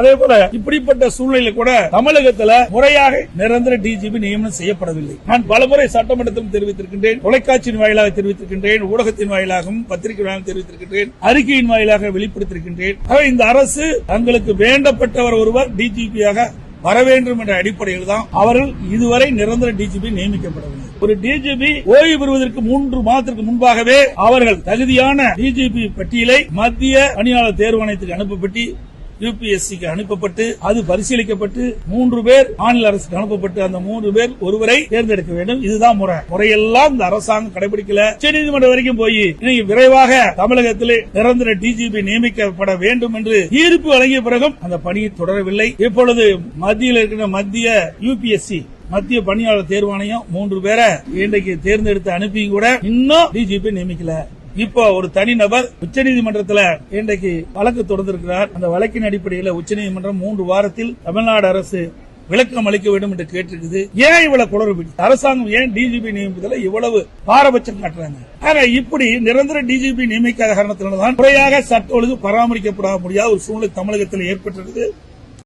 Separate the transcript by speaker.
Speaker 1: அதே போல இப்படிப்பட்ட சூழ்நிலையில் கூட தமிழகத்துல முறையாக நிரந்தர டிஜிபி நியமனம் செய்யப்படவில்லை. நான் பலமுறை சட்டமன்றத்திலும் தெரிவித்திருக்கின்றேன் தொலைக்காட்சியின் வாயிலாக தெரிவித்திருக்கின்றேன் ஊடகத்தின் வாயிலாகவும் பத்திரிகை வாயிலாக தெரிவித்திருக்கின்றேன் அறிக்கையின் வாயிலாக வெளிப்படுத்திருக்கின்றேன் இந்த அரசு தங்களுக்கு வேண்டப்பட்டவர் ஒருவர் டிஜிபியாக வர வேண்டும் என்ற அடிப்படையில் தான் அவர்கள் இதுவரை நிரந்தர டிஜிபி நியமிக்கப்படவில்லை. ஒரு டிஜிபி ஓய்வு பெறுவதற்கு மூன்று மாதத்திற்கு முன்பாகவே அவர்கள் தகுதியான டிஜிபி பட்டியலை மத்திய பணியாளர் தேர்வாணையத்துக்கு அனுப்பப்பட்டு யூபிஎஸ்சிக்கு அனுப்பப்பட்டு அது பரிசீலிக்கப்பட்டு மூன்று பேர் மாநில அரசுக்கு அனுப்பப்பட்டு அந்த மூன்று பேர் ஒருவரை தேர்ந்தெடுக்க வேண்டும். இதுதான் முறை. முறையெல்லாம் இந்த அரசாங்கம் கடைபிடிக்கல. உச்சநீதிமன்றம் வரைக்கும் போய் இன்னைக்கு விரைவாக தமிழகத்திலே நிரந்தர டிஜிபி நியமிக்கப்பட வேண்டும் என்று தீர்ப்பு வழங்கிய பிறகும் அந்த பணியை தொடரவில்லை. இப்பொழுது மத்தியில் இருக்கிற மத்திய யூபிஎஸ்சி மத்திய பணியாளர் தேர்வாணையம் மூன்று பேரை இன்றைக்கு தேர்ந்தெடுத்து அனுப்பியும் கூட இன்னும் டிஜிபி நியமிக்கல. இப்போ ஒரு தனிநபர் உச்சநீதிமன்றத்தில் இன்றைக்கு வழக்கு தொடர்ந்திருக்கிறார் அந்த வழக்கின் அடிப்படையில் உச்சநீதிமன்றம் மூன்று வாரத்தில் தமிழ்நாடு அரசு விளக்கம் அளிக்க வேண்டும் என்று கேட்டிருக்குது. ஏன் இவ்வளவு குளறுபடி அரசாங்கம் ஏன் டிஜிபி நியமிப்பதில் இவ்வளவு பாரபட்சம் காட்டுறாங்க? ஆக இப்படி நிரந்தர டிஜிபி நியமிக்காத காரணத்தினால்தான் முறையாக சட்ட ஒழுங்கு பராமரிக்கப்பட முடியாத ஒரு சூழ்நிலை தமிழகத்தில் ஏற்பட்டிருக்கு